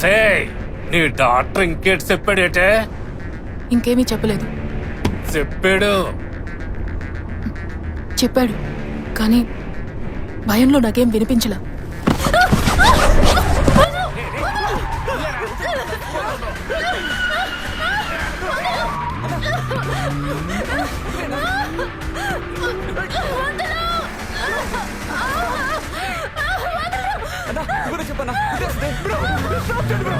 సే నీ డాక్టర్ ఇంకేటి చెప్పాడేటే? ఇంకేమీ చెప్పలేదు. చెప్పాడు. చెప్పాడు. కానీ భయంలో నాకేం వినిపించలా. జమునా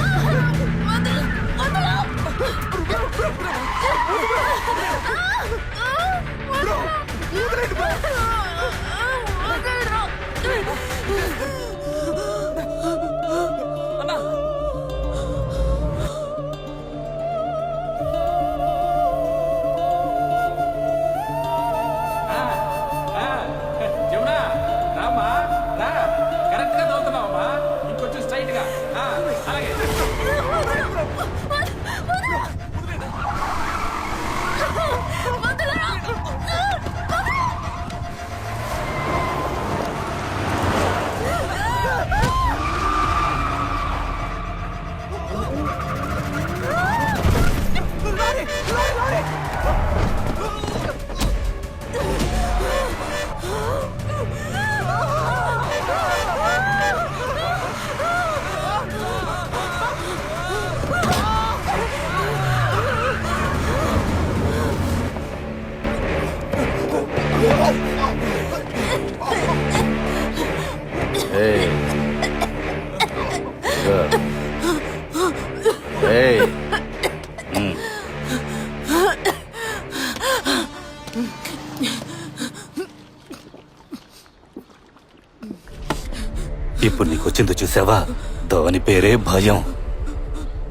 ఇప్పుడు నీకు వచ్చిందో చూసావా? దాని పేరే భయం.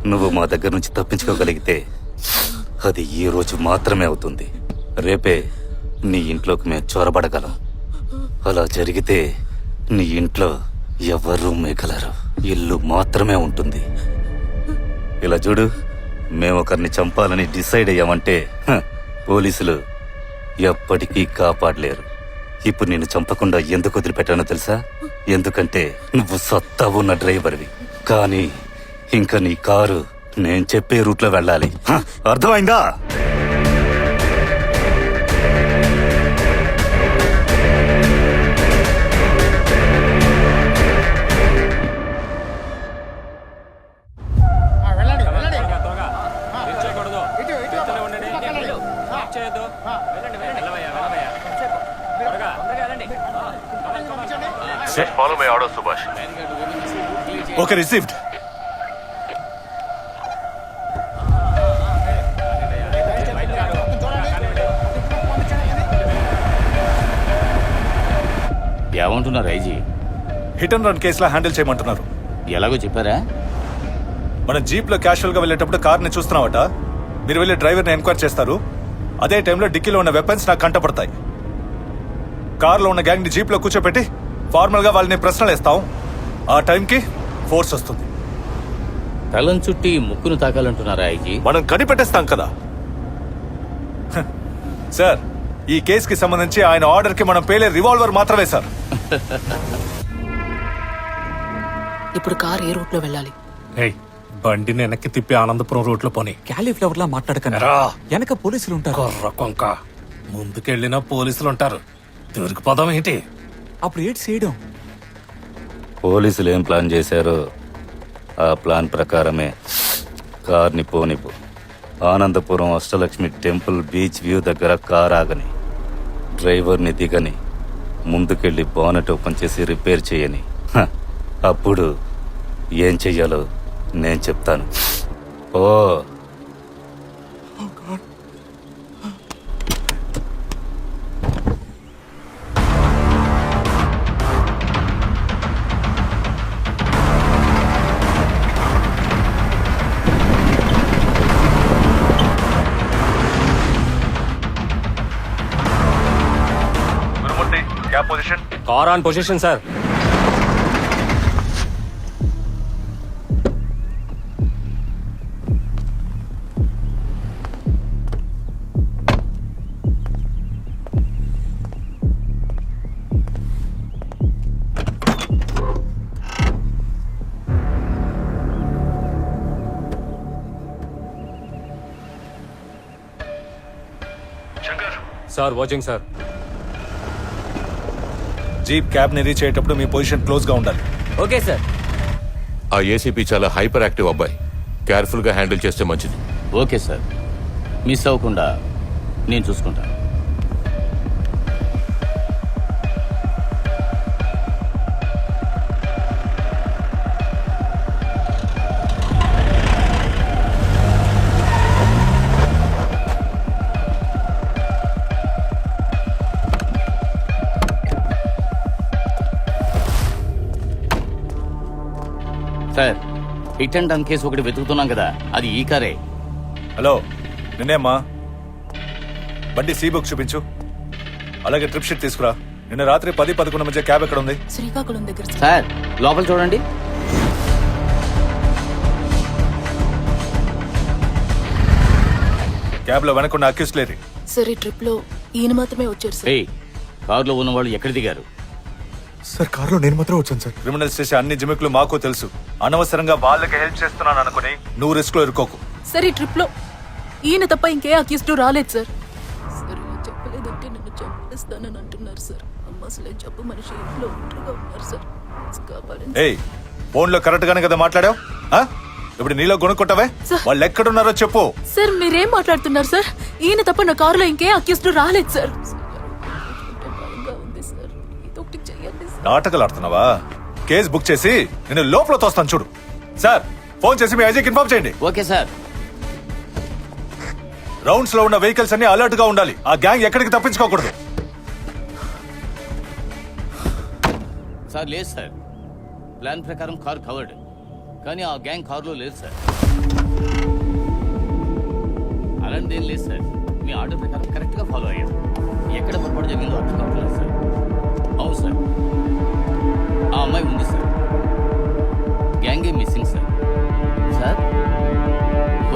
నువ్వు మా దగ్గర నుంచి తప్పించుకోగలిగితే అది ఈ రోజు మాత్రమే అవుతుంది. రేపే నీ ఇంట్లోకి మేము చొరబడగలం. అలా జరిగితే నీ ఇంట్లో ఎవరు మిగలరు ఇల్లు మాత్రమే ఉంటుంది. ఇలా చూడు మేము ఒకరిని చంపాలని డిసైడ్ అయ్యామంటే పోలీసులు ఎప్పటికీ కాపాడలేరు. ఇప్పుడు నిన్ను చంపకుండా ఎందుకు వదిలిపెట్టానో తెలుసా? ఎందుకంటే నువ్వు సత్తా ఉన్న డ్రైవర్వి. కానీ ఇంకా నీ కారు నేను చెప్పే రూట్లో వెళ్ళాలి. హ, అర్థమైందా? చేయొద్దు. వెళ్ళండి. వెళ్ళండి. Follow my order Subhash okay received ఏమంటున్నారు ఐజీ? హిట్ అండ్ రన్ కేసులా హ్యాండిల్ చేయమంటున్నారు. ఎలాగో చెప్పారా? మనం జీప్లో క్యాషువల్గా వెళ్ళేటప్పుడు కార్ని చూస్తున్నావట. మీరు వెళ్ళి డ్రైవర్ని ఎంక్వైరీ చేస్తారు. అదే టైంలో డిక్కీలో ఉన్న వెపన్స్ నాకు కంటపడతాయి కార్లో ఉన్న గ్యాంగ్ని జీప్లో కూర్చోపెట్టి ఫార్మల్గా వాళ్ళని ప్రశ్నలు వేస్తాం ఆ టైంకి ఫోర్స్ వస్తుంది. తలం చుట్టి ముక్కును తాకాలంటున్నారా ఐజీ? మనం కనిపెట్టేస్తాం కదా. సార్ ఈ కేసుకి సంబంధించి ఆయన ఆర్డర్కి మనం పేలే రివాల్వర్ మాత్రమే సార్. ఇప్పుడు కార్ ఏ రూట్లో వెళ్ళాలి? ఏయ్ బండిని వెనక్కి తిప్పి ఆనందపురం రూట్లో పోని. క్యాలీఫ్లవర్ లా మాట్లాడకన్నా రా. వెనక పోలీసులు ఉంటారు కొర్ర కొంక. ముందుకెళ్ళినా పోలీసులు ఉంటారు దొరికిపోదాం ఏంటి? అప్పుడు ఏంటి చేయడం? పోలీసులు ఏం ప్లాన్ చేశారో ఆ ప్లాన్ ప్రకారమే కార్ని పోనిపు. Anandapuram Ashtalakshmi temple beach view దగ్గర కార్ ఆగని. డ్రైవర్ని దిగని. ముందుకెళ్ళి బానెట్ ఓపెన్ చేసి రిపేర్ చేయని. హ, అప్పుడు ఏం చెయ్యాలో నేను చెప్తాను. ఓ car on position sir sir watching sir jeep క్యాబ్ని reach అయ్యేటప్పుడు మీ పొజిషన్ క్లోజ్గా ఉండాలి. Okay sir. ఆ ఏసీపీ చాలా హైపర్ యాక్టివ్ అబ్బాయి. కేర్ఫుల్గా హ్యాండిల్ చేస్తే మంచిది. Okay sir. మిస్ అవ్వకుండా నేను చూసుకుంటాను. Sir hit and run case ఒకటి వెతుకుతున్నాం కదా అది ఈ కారే. హలో నిన్నేమ్మా బండి సీ బుక్ చూపించు. అలాగే ట్రిప్ షీట్ తీసుకురా. నిన్న రాత్రి పది పదకొండు మధ్య క్యాబ్ ఎక్కడ ఉంది శ్రీకాకుళం దగ్గర సార్. సార్ లోపల చూడండి. క్యాబ్లో వెనకున్న అక్యూస్ లేరి సార్ ఈ ట్రిప్లో ఈయన మాత్రమే వచ్చారు సార్. ఏయ్ కారులో ఉన్న వాళ్ళు ఎక్కడ దిగారు? సార్ కారులో నేను మాత్రం వచ్చాను సార్. క్రిమినల్స్ చేసే అన్ని జిమిక్లు మాకు తెలుసు. అనవసరంగా వాళ్ళకి హెల్ప్ చేస్తున్నాను అనుకుని నువ్వు రిస్క్లో ఇరుకోకు. సార్ ఈ ట్రిప్లో ఈయన తప్ప ఇంకే అక్యూస్డ్ రాలేదు సార్. సార్ ఇలా చెప్పలేదంటే నన్ను చంపేస్తానని అంటున్నారు సార్. అమ్మ అసలే జబ్బు మనిషి ఇంట్లో ఒంటరిగా ఉన్నారు సార్. కాపాడండి ఏయ్ ఫోన్లో కరెక్ట్ గానే కదా మాట్లాడావు? ఆ? ఇప్పుడు నీలో కొనుక్కుంటావే సార్. వాళ్ళు ఎక్కడున్నారో చెప్పు. సార్ మీరేం మాట్లాడుతున్నారు సార్? ఈయన తప్ప నా కారులో ఇంకే అక్యూస్డ్ రాలేదు సార్. చెయ్యండి సార్ నాటకాలు ఆడుతున్నావా కేసు బుక్ చేసి నేను లోపల తోస్తాను చూడు. సార్ ఫోన్ చేసి మీ ఐజీకి ఇన్ఫార్మ్ చేయండి. Okay sir. రౌండ్స్లో ఉన్న వెహికల్స్ అన్ని అలర్ట్గా ఉండాలి. ఆ గ్యాంగ్ ఎక్కడికి తప్పించుకోకూడదు. సార్ లేదు సార్. ప్లాన్ ప్రకారం కార్ కవర్డ్. కానీ ఆ గ్యాంగ్ కారులో లేదు సార్. అలాంటిది ఏం లేదు సార్. మీ ఆర్డర్ ప్రకారం కరెక్ట్గా ఫాలో అయ్యాం. ఎక్కడ పొరపాటు జరిగిందో అర్థం కావట్లేదు సార్. అవును సార్ ఆ అమ్మాయి ఉంది sir గ్యాంగే missing sir sir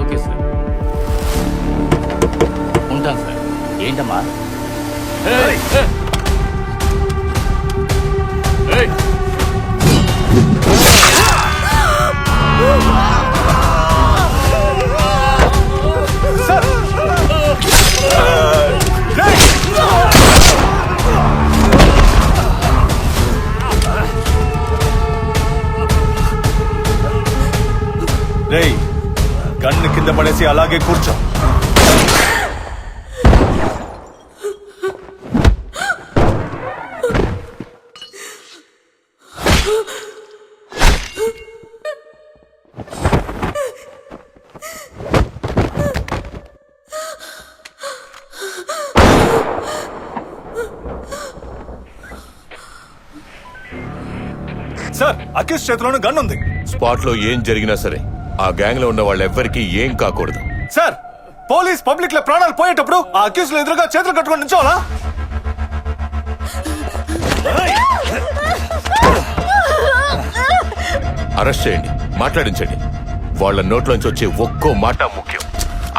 okay sir ఉంటాను సార్ ఏంటమ్మా? రేయ్ పడేసి అలాగే కూర్చో. సార్ అఖిల్ చేతిలోనే గన్ ఉంది. స్పాట్లో ఏం జరిగినా సరే ఆ గ్యాంగ్లో ఉన్న వాళ్ళెవ్వరికీ ఏం కాకూడదు. సార్ పోలీస్ పబ్లిక్లో ప్రాణాలు పోయేటప్పుడు ఆ అక్యూస్ ఎదురుగా చేతులు కట్టుకొని నిల్చోవాలా? అరెస్ట్ చేయండి మాట్లాడించండి. వాళ్ళ నోట్లోంచి వచ్చే ఒక్కో మాట ముఖ్యం.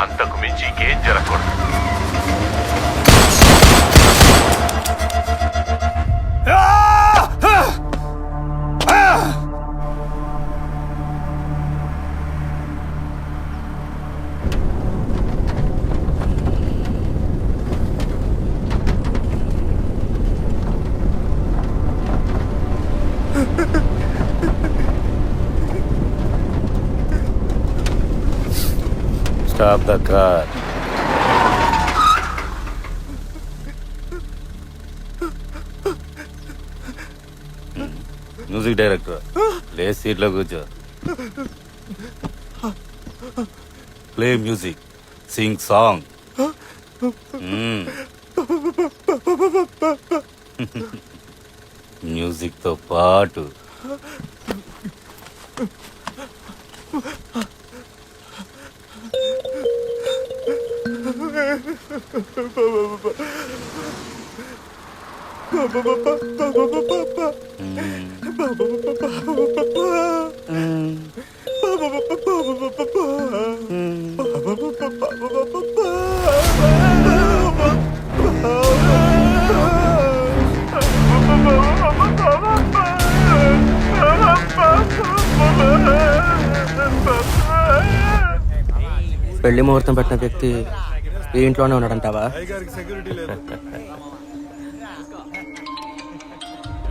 అంతకు మించి ఇంకేం జరగకూడదు. Stop the car. Music director లే సీట్లో కూర్చో ప్లే మ్యూజిక్ సింగ్ సాంగ్ మ్యూజిక్తో పాటు పెళ్ళి ముహూర్తం పెట్టిన వ్యక్తి ఈ ఇంట్లోనే ఉన్నాడంటావా? సెక్యూరిటీ లేదు.